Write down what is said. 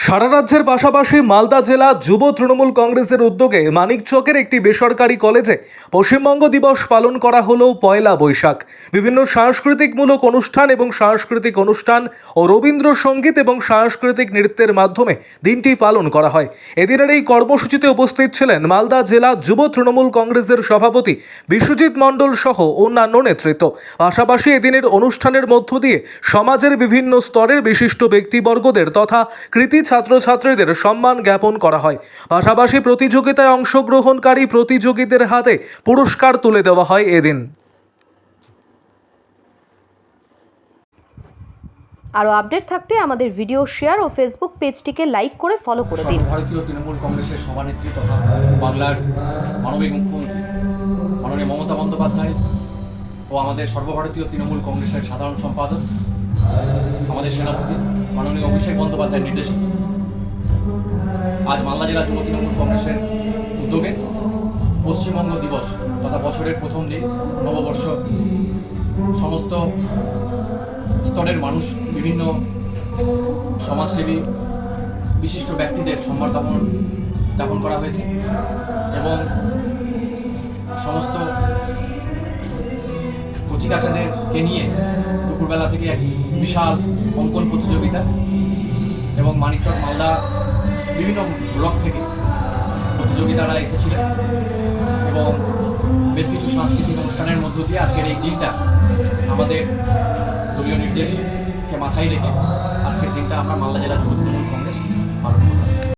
সারা রাজ্যের পাশাপাশি মালদা জেলা যুব তৃণমূল কংগ্রেসের উদ্যোগে মানিকচকের একটি বেসরকারি কলেজে পশ্চিমবঙ্গ দিবস পালন করা হলো পয়লা বৈশাখ। বিভিন্ন সাংস্কৃতিকমূলক অনুষ্ঠান এবং সাংস্কৃতিক অনুষ্ঠান ও রবীন্দ্রসঙ্গীত এবং সাংস্কৃতিক নৃত্যের মাধ্যমে দিনটি পালন করা হয়। এদিনের এই কর্মসূচিতে উপস্থিত ছিলেন মালদা জেলা যুব তৃণমূল কংগ্রেসের সভাপতি বিশ্বজিৎ মণ্ডল সহ অন্যান্য নেতৃত্ব। পাশাপাশি এদিনের অনুষ্ঠানের মধ্য দিয়ে সমাজের বিভিন্ন স্তরের বিশিষ্ট ব্যক্তিবর্গদের তথা কৃতি ছাত্রছাত্রীদের সম্মান জ্ঞাপন করা হয়। পাশাপাশি প্রতিযোগিতায় অংশগ্রহণকারী প্রতিযোগীদের হাতে পুরস্কার তুলে দেওয়া হয় এদিন। আরও আপডেট থাকতে আমাদের ভিডিও শেয়ার ও ফেসবুক পেজটিকে লাইক করে ফলো করে দিন। সর্বভারতীয় তৃণমূল কংগ্রেসের সভানেত্রী তথা বাংলার মানবিক মুখ্যমন্ত্রী মাননীয় মমতা বন্দ্যোপাধ্যায় ও আমাদের সর্বভারতীয় তৃণমূল কংগ্রেসের সাধারণ সম্পাদক আমাদের সেনাপতি, মাননীয় অভিষেক বন্দ্যোপাধ্যায়ের নির্দেশে। আজ মালদা জেলা যুব তৃণমূল কংগ্রেসের উদ্যোগে পশ্চিমবঙ্গ দিবস তথা বছরের প্রথম দিন, নববর্ষ, সমস্ত স্তরের মানুষ, বিভিন্ন সমাজসেবী, বিশিষ্ট ব্যক্তিদের সম্মান জ্ঞাপন জ্ঞাপন করা হয়েছে এবং সমস্ত কচিকাচাদেরকে নিয়ে দুপুরবেলা থেকে এক বিশাল অঙ্কন প্রতিযোগিতা এবং মানিকচক, মালদা বিভিন্ন ব্লক থেকে প্রতিযোগিতারা এসেছিলেন এবং বেশ কিছু সাংস্কৃতিক অনুষ্ঠানের মধ্য দিয়ে আজকের এই দিনটা আমাদের দলীয় নির্দেশকে মাথায় রেখে আজকের দিনটা আমরা মালদা জেলা যুব কংগ্রেস পালন